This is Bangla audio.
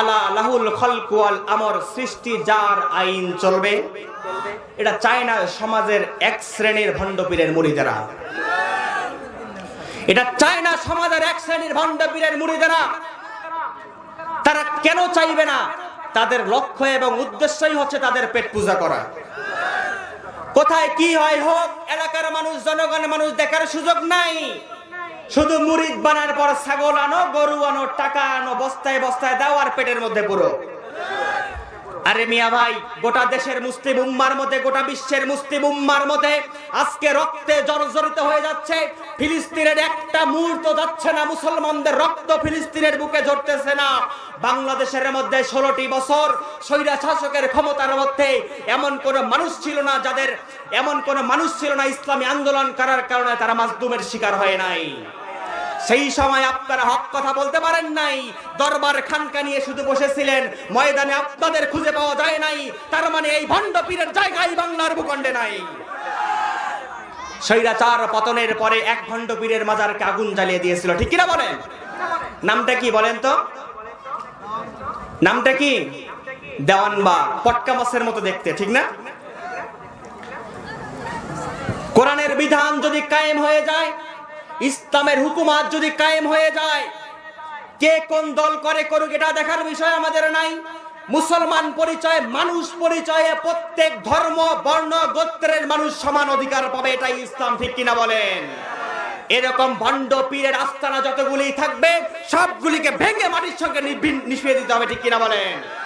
আলা লাহুল খলকুয়াল আমর সৃষ্টি যার আইন চলবে। এটা চায় না সমাজের এক শ্রেণির ভণ্ডপীরের মুড়িদেরা। এটা চায় না সমাজের এক শ্রেণির ভণ্ডপীরের মুড়িদেরা। তারা কেন চাইবে না? তাদের লক্ষ্য এবং উদ্দেশ্যই হচ্ছে তাদের পেট পূজা করা। কোথায় কি হয় হোক, এলাকার মানুষ, জনগণের মানুষ দেখার সুযোগ নাই। শুধু মুরিদ বানার পর ছাগল আনো, গরু আনো, টাকা আনো, বস্তায় বস্তায় দাও আর পেটের মধ্যে পুরো। আরে মিয়া ভাই, গোটা দেশের মুসলিম উম্মার মধ্যে, গোটা বিশ্বের মুসলিম উম্মার মধ্যে আজকে রক্তে জর্জরিত হয়ে যাচ্ছে। ফিলিস্তিনের একটা মুহূর্ত যাচ্ছে না, মুসলমানদের রক্ত ফিলিস্তিনের বুকে ঝরতেছে না। বাংলাদেশের মধ্যে ষোলোটি বছর স্বৈরা শাসকের ক্ষমতার মধ্যে এমন কোন মানুষ ছিল না যাদের, এমন কোন মানুষ ছিল না ইসলামী আন্দোলন করার কারণে তারা মাজদুমের শিকার হয় নাই। সেই সময় আপনারা হক কথা বলতে পারেন নাই। দরবার খানকা নিয়ে শুধু বসেছিলেন। ময়দানে আপনাদের খুঁজে পাওয়া যায় নাই। তার মানে এই ভণ্ড পীরের জায়গায় বাংলার ভূখণ্ডে নাই। স্বৈরাচার পতনের পরে এক ভণ্ড পীরের মাজারকে আগুন জ্বালিয়ে দিয়েছিল। ঠিক কিনা বলেন? নামটা কি বলেন তো? নামটা কি? দেওয়ান বা পটকা মাছের মতো দেখতে, ঠিক না? কোরআনের বিধান যদি কায়েম হয়ে যায়, ইসলামের হুকুমাত যদি কায়েম হয়ে যায়, কে কোন দল করে করুক, এটা দেখার বিষয় আমাদের নাই। মুসলমান পরিচয়, মানুষ পরিচয়ে প্রত্যেক ধর্ম, বর্ণ, গোত্রের মানুষ সমান অধিকার পাবে, এটাই ইসলাম, ঠিক কিনা বলেন? এরকম ভণ্ড পীরের আস্তানা যতগুলি থাকবে, সবগুলিকে ভেঙে মাটির সঙ্গে নিভিন- দিতে হবে, ঠিক কিনা বলেন?